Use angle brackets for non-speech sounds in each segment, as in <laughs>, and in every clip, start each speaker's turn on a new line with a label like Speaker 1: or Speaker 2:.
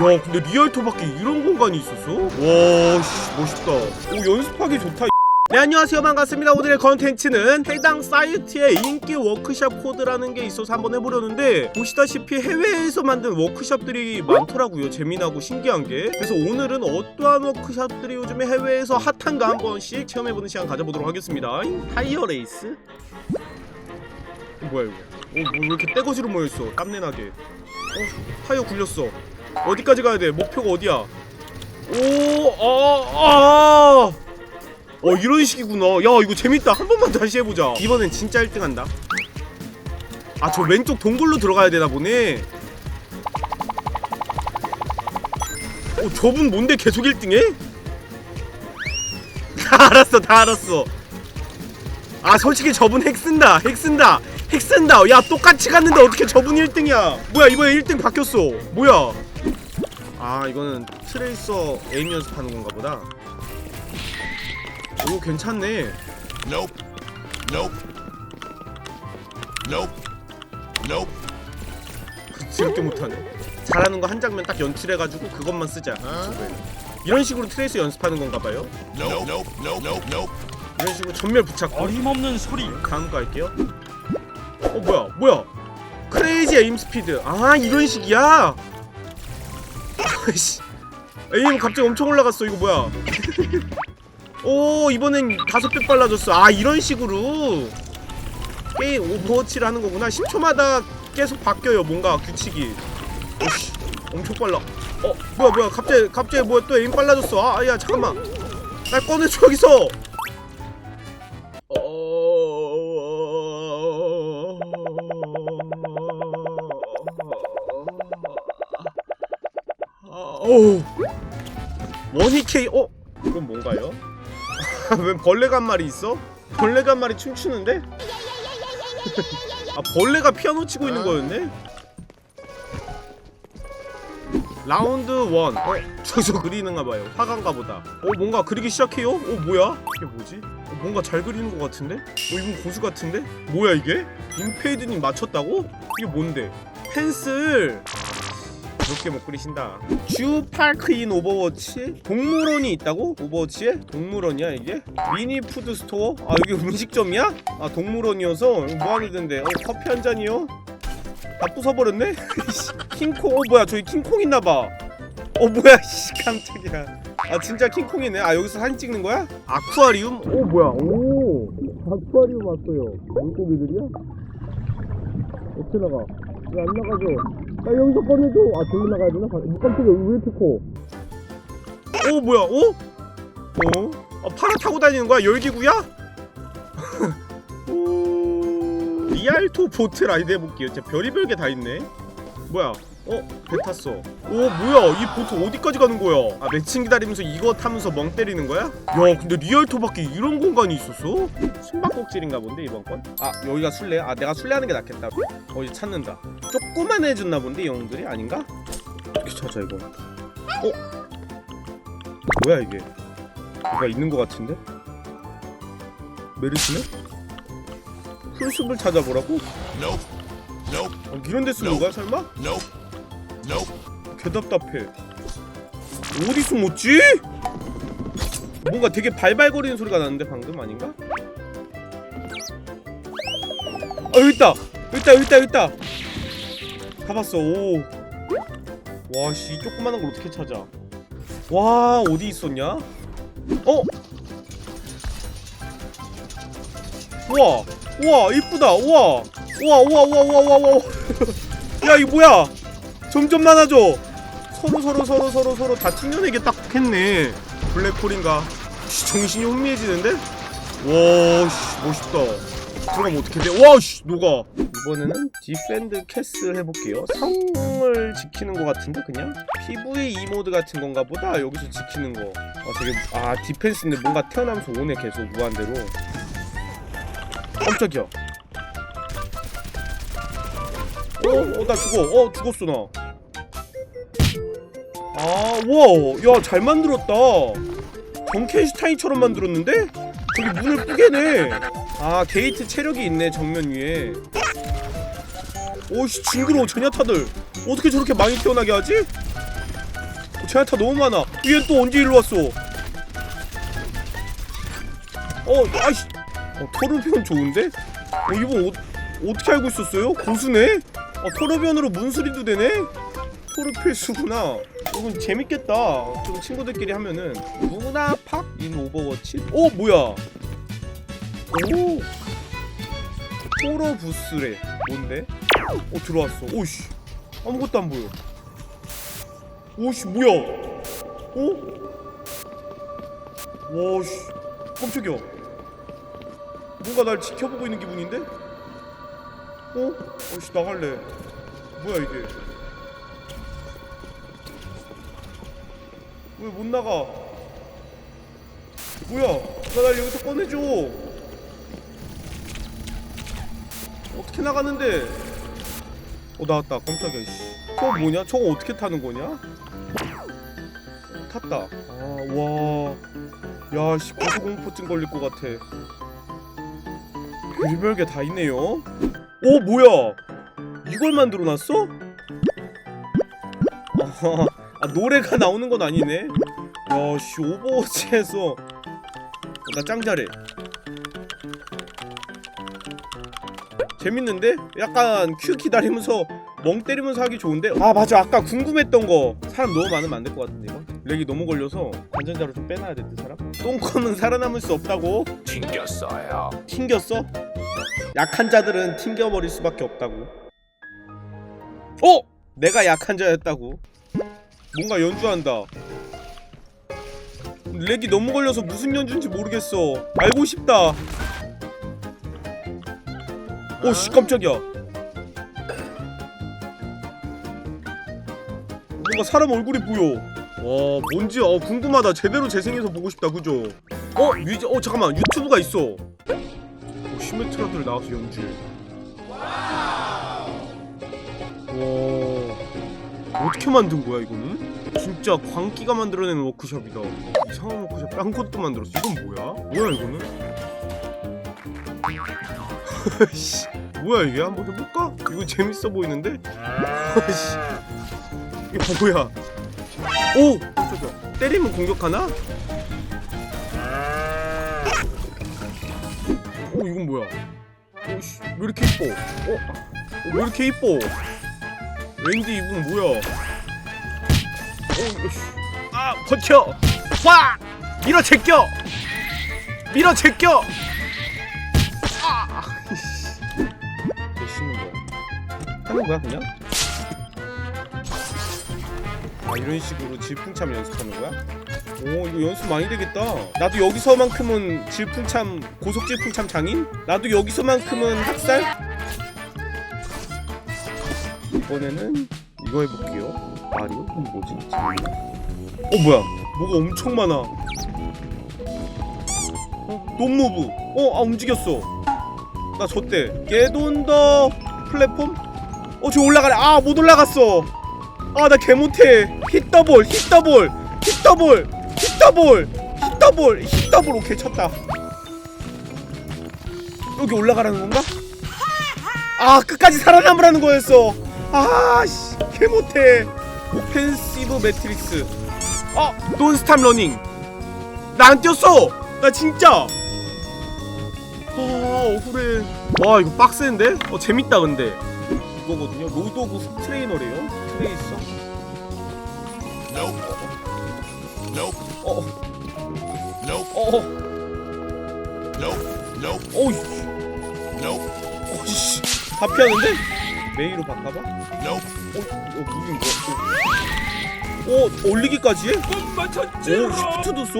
Speaker 1: 야 근데 리얼토밖에 이런 공간이 있었어? 와씨 멋있다. 오 연습하기 좋다 네 안녕하세요. 반갑습니다. 오늘의 컨텐츠는 해당 사이트의 인기 워크샵 코드라는 게 있어서 한번 해보려는데 보시다시피 해외에서 만든 워크샵들이 많더라고요. 재미나고 신기한 게. 그래서 오늘은 어떠한 워크샵들이 요즘에 해외에서 핫한가 한 번씩 체험해보는 시간 가져보도록 하겠습니다. 타이어 레이스? 어, 뭐야 이거? 어, 뭐 이렇게 떼거지로 모여있어. 땀내나게. 어 타이어 굴렸어 어디까지 가야 돼? 목표가 어디야? 오 아, 아. 어 이런 식이구나. 야 이거 재밌다. 한 번만 다시 해보자. 이번엔 진짜 1등 한다. 아 저 왼쪽 동굴로 들어가야 되나 보네. 어 저분 뭔데 계속 1등해? <laughs> 다 알았어 다 알았어. 아 솔직히 저분 핵 쓴다 핵 쓴다 핵 쓴다. 야 똑같이 갔는데 어떻게 저분 1등이야? 뭐야 이번에 1등 바뀌었어. 뭐야 아 이거는 트레이서 에임 연습하는 건가 보다 오 괜찮네
Speaker 2: Nope. Nope. Nope. Nope.
Speaker 1: 지럽게 못하네 잘하는 거 한 장면 딱 연출해가지고 그것만 쓰자 유튜브에. 이런 식으로 트레이서 연습하는 건가 봐요
Speaker 2: Nope. Nope. Nope. Nope. Nope.
Speaker 1: 이런 식으로 전멸 붙잡고
Speaker 3: 어림없는 소리
Speaker 1: 다음 거 할게요 어 뭐야 뭐야 크레이지 에임 스피드 아 이런 식이야 아이씨. 에임 갑자기 엄청 올라갔어. 이거 뭐야? 오 이번엔 다섯 배 빨라졌어. 아 이런 식으로. 게임 오버워치를 하는 거구나. 10초마다 계속 바뀌어요 뭔가 규칙이. 오씨 엄청 빨라. 어 뭐야 뭐야. 갑자기 갑자기 뭐야. 또 에임 빨라졌어. 아야 잠깐만. 날 꺼내줘 여기서 오 원히케이 어 이건 뭔가요? <laughs> 왜 벌레가 한 마리 있어? 한 마리 춤추는데? 아 벌레가 피아노 치고 있는 거였네? 라운드 1 어? 저저 그리는가 봐요 화가인가 보다 어 뭔가 그리기 시작해요? 어 뭐야? 이게 뭐지? 어, 뭔가 잘 그리는 것 같은데? 어 이분 고수 같은데? 뭐야 이게? 임페이드님 맞췄다고? 이게 뭔데? 펜슬 그렇게 못 그리신다 주 파크 인 오버워치? 동물원이 있다고? 오버워치에? 동물원이야 이게? 미니 푸드 스토어? 아 여기 음식점이야? 아 동물원이어서 여기 뭐 하는 데인데? 어 커피 한 잔이요? 다 부숴버렸네? <laughs> 킹콩 어 뭐야 저기 킹콩 있나봐 어 뭐야 <laughs> 씨 깜짝이야 아 진짜 킹콩이네 아 여기서 사진 찍는 거야? 아쿠아리움? 오 뭐야 오 아쿠아리움 왔어요 물고기들이야? 어떻게 나가? 왜 안 나가죠? 나 여기서 꺼내줘 아 저기 나가야 되나? 아, 깜짝이야 왜 이렇게 커? 오 뭐야 어? 어? 아, 파라 타고 다니는 거야? 열기구야? 오... <laughs> 리알토 보트 라이드 해볼게요 진짜 별의별 게 다 있네 뭐야 어? 배 탔어 오 뭐야 이 보트 어디까지 가는 거야 아 매칭 기다리면서 이거 타면서 멍 때리는 거야? 야 근데 리얼토밖에 이런 공간이 있었어? 숨바꼭질인가 본데 이번 건? 아 여기가 술래? 아 내가 술래하는 게 낫겠다 어 이제 찾는다 조그만 해줬나 본데 이 형들이 아닌가? 어떻게 찾아 이거 어? 뭐야 이게 뭐가 있는 거 같은데? 메르시네? 풀숲을 찾아보라고?
Speaker 2: Nope. Nope.
Speaker 1: 어, 이런 데 쓰는 거야 설마?
Speaker 2: Nope. Nope.
Speaker 1: 개답답해. 어디 숨었지? 뭔가 되게 발발거리는 소리가 나는데 방금 아닌가? 아 여기 있다. 여기 있다. 여기 있다. 여기 있다. 가봤어. 오. 와씨 조그만한 걸 어떻게 찾아? 와 어디 있었냐? 어? 우와 우와 이쁘다 우와 우와 우와 우와 우와 우와 <laughs> 야 이거 뭐야 점점 많아져. 서로 서로 서로 서로 서로 다 튕겨내게 딱 했네. 블랙홀인가? 씨, 정신이 혼미해지는데? 와씨 멋있다. 들어가면 어떻게 돼? 와씨 녹아. 이번에는 디펜드 캐슬 해볼게요. 성을 지키는 것 같은데 그냥? PVE 모드 같은 건가 보다 여기서 지키는 거. 아, 되게 아 디펜스인데 뭔가 태어나면서 오네 계속 무한대로. 깜짝이야. 어? 어, 나 죽어. 어, 죽었어, 나. 아, 우와. 야, 잘 만들었다. 정켄슈타인처럼 만들었는데? 저기 문을 뿌개네. 아, 게이트 체력이 있네, 정면 위에. 오씨, 징그러워, 제냐타들. 어떻게 저렇게 많이 태어나게 하지? 제나타 너무 많아 얘는 또 언제 일로 왔어 어 아이씨 어, 토르비온 좋은데? 어 이분 어, 어떻게 알고 있었어요? 고수네? 어 토르비온으로 문수리도 되네? 토르 필수구나. 이건 재밌겠다. 좀 친구들끼리 하면은 문화팍 인 오버워치? 어 뭐야? 오! 토로부스래. 뭔데? 어 들어왔어. 오씨. 아무것도 안 보여. 오씨 뭐야? 어? 와씨. 깜짝이야. 뭔가 날 지켜보고 있는 기분인데? 어? 어씨 나갈래. 뭐야 이게 왜 못 나가? 뭐야? 나 날 여기서 꺼내줘. 어떻게 나가는데? 어 나왔다. 깜짝이야 씨. 저거 뭐냐? 저거 어떻게 타는 거냐? 어, 탔다. 아 와. 야씨 고소공포증 걸릴 것 같아. 별별 게 다 있네요. 오 뭐야? 이걸 만들어 놨어? 아하, 아 노래가 나오는 건 아니네 야씨 오버워치에서 나 짱 잘해 재밌는데? 약간 큐 기다리면서 멍 때리면서 하기 좋은데? 아 맞아 아까 궁금했던 거 사람 너무 많으면 안 될 것 같은데 이거? 렉이 너무 걸려서 관전자로 좀 빼놔야 될듯 사람? 똥컴은 살아남을 수 없다고?
Speaker 2: 튕겼어요.
Speaker 1: 튕겼어? 약한 자들은 튕겨버릴 수밖에 없다고 어! 내가 약한 자였다고 뭔가 연주한다. 렉이 너무 걸려서 무슨 연주인지 모르겠어. 알고 싶다. 오씨 깜짝이야. 뭔가 사람 얼굴이 보여. 와 뭔지 어 궁금하다. 제대로 재생해서 보고 싶다 그죠? 어? 뮤지 어 잠깐만. 유튜브가 있어. 오, 시메트라들 나와서 연주해. 와 어떻게 만든 거야 이거는? 진짜 광기가 만들어내는 워크숍이다 이상한 워크숍 딴 것도 만들었어 이건 뭐야? 뭐야 이거는? <laughs> 씨, 뭐야 이게 한번 해볼까? 이거 재밌어 보이는데? 씨, <laughs> 이게 뭐야? 오! 깜짝이야 때리면 공격하나? 오 이건 뭐야? 오씨 왜 이렇게 이뻐? 어? 어, 왜 이렇게 이뻐? 웬디 이분 뭐야? 오 씨. 아 버텨! 와! 밀어 제껴! 밀어 제껴! 아! 왜 씻는 거야? 하는 거야 그냥? 아 이런 식으로 질풍참 연습하는 거야? 오 이거 연습 많이 되겠다 나도 여기서만큼은 질풍참 고속 질풍참 장인? 나도 여기서만큼은 학살? 이번에는 이거 해볼게요 마리오? 이건 뭐지? 어 뭐야 뭐가 엄청 많아 어? 논무브 어? 아 움직였어 나 졌대 게돈더 플랫폼? 어 저 올라가래 아 못 올라갔어 아 나 개 못해 힛 더볼 힛 더볼 힛 더볼 힛 더볼 힛 더볼 힛 더볼 오케이 쳤다 여기 올라가라는 건가? 아 끝까지 살아남으라는 거였어 아씨 개 못해 오펜시브 매트릭스 어 논스탑 러닝 나 안 뛰었어 나 진짜 아 억울해 와 이거 빡센데? 어 재밌다 근데 이거거든요 로드 오브 트레이너래요 트레이서
Speaker 2: Nope. Nope.
Speaker 1: 어어
Speaker 2: Nope.
Speaker 1: 어어
Speaker 2: Nope. Nope.
Speaker 1: 어이
Speaker 2: Nope.
Speaker 1: 어이씨 다 피하는데? 메이로 바꿔봐. 어? 어 무빙 뭐야 어 올리기까지 해? 오 시프트도 써.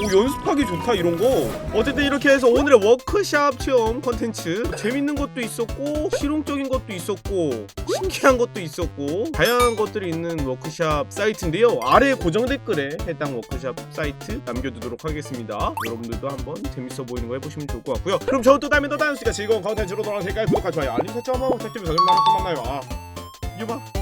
Speaker 1: 오 연습하기 좋다 이런 거. 어쨌든 이렇게 해서 오늘의 워크샵 체험 컨텐츠 재밌는 것도 있었고 실용적인 것도 있었고 신기한 것도 있었고 다양한 것들이 있는 워크샵 사이트인데요. 아래 고정 댓글에 해당 워크샵 사이트 남겨두도록 하겠습니다. 여러분들도 한번 재밌어 보이는 거 해보시면 좋을 것 같고요. 그럼 저는 또 다음에 또 다음 시간 즐거운 컨텐츠로 돌아올 테니까 구독과 좋아요 알림 설정 한번 부탁드리면서 또 만나요. 아, 유바.